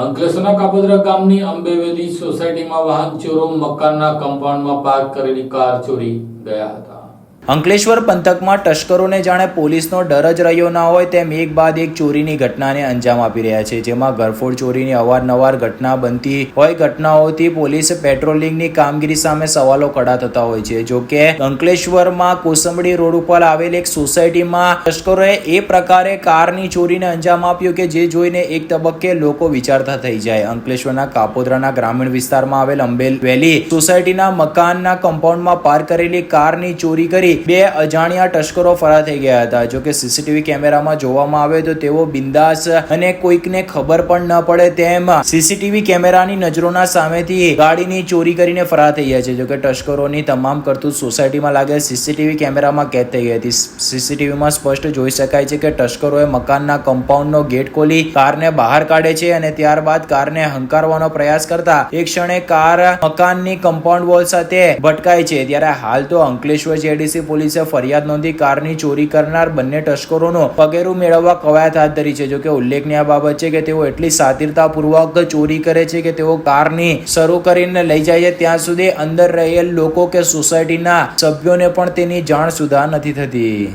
અંકલેશ્વરના કાપોદરા ગામની અંબેવેલી સોસાયટીમાં વાહન ચોરો મકાનના કમ્પાઉન્ડમાં પાર્ક કરેલી કાર ચોરી ગયા હતા. અંકલેશ્વર પંથકમાં તસ્કરોને જાણે પોલીસનો ડર જ રહ્યો ના હોય તેમ એક બાદ એક ચોરીની ઘટનાને અંજામ આપી રહ્યા છે, જેમાં ઘરફોડ ચોરીની અવારનવાર ઘટના બનતી હોય ઘટનાઓથી પોલીસ પેટ્રોલિંગની કામગીરી સામે સવાલો ખડા થતા હોય છે. જો કે અંકલેશ્વરમાં કોસંબડી રોડ ઉપર આવેલ એક સોસાયટીમાં તસ્કરોએ એ પ્રકારે કારની ચોરીને અંજામ આપ્યો કે જે જોઈને એક તબક્કે લોકો વિચારતા થઈ જાય. અંકલેશ્વરના કાપોદ્રાના ગ્રામીણ વિસ્તારમાં આવેલ અંબેલ વેલી સોસાયટીના મકાનના કમ્પાઉન્ડમાં પાર્ક કરેલી કારની ચોરી કરી બે અજાણ્યા તસ્કરો ફરાર થઈ ગયા હતા. જો કે સીસીટીવી કેમેરામાં જોવામાં આવે તો તેઓ બિંદાસ અને કોઈકને ખબર પણ ન પડે તેમ સીસીટીવી કેમેરાની નજરોના સામેથી ગાડીની ચોરી કરીને ફરાર થઈ ગયા છે. જો કે તસ્કરોની તમામ કરતું સોસાયટીમાં લાગે સીસીટીવી કેમેરામાં કેદ થઈ ગઈ હતી. સીસીટીવીમાં સ્પષ્ટ જોઈ શકાય છે કે તસ્કરોએ મકાનના કમ્પાઉન્ડનો ગેટ ખોલી કારને બહાર કાઢે છે અને ત્યારબાદ કારને હંકારવાનો પ્રયાસ કરતા એક ક્ષણે કાર મકાનની કમ્પાઉન્ડ વોલ સાથે ભટકાય છે. ત્યારે હાલ તો અંકલેશ્વર જેડીસી પોલીસે ફરિયાદ નોંધી કારની ચોરી કરનાર બંને તસ્કરોનો પગેરું મેળવવા કવાયત હાથ ધરી છે. જોકે ઉલ્લેખનીય બાબત છે કે તેઓ એટલી સાતિરતાપૂર્વક ચોરી કરે છે કે તેઓ કારની શરૂ કરીને લઈ જાય છે. ત્યાં સુધી અંદર રહેલ લોકો કે સોસાયટીના સભ્યોને પણ તેની જાણ સુધા નથી થતી.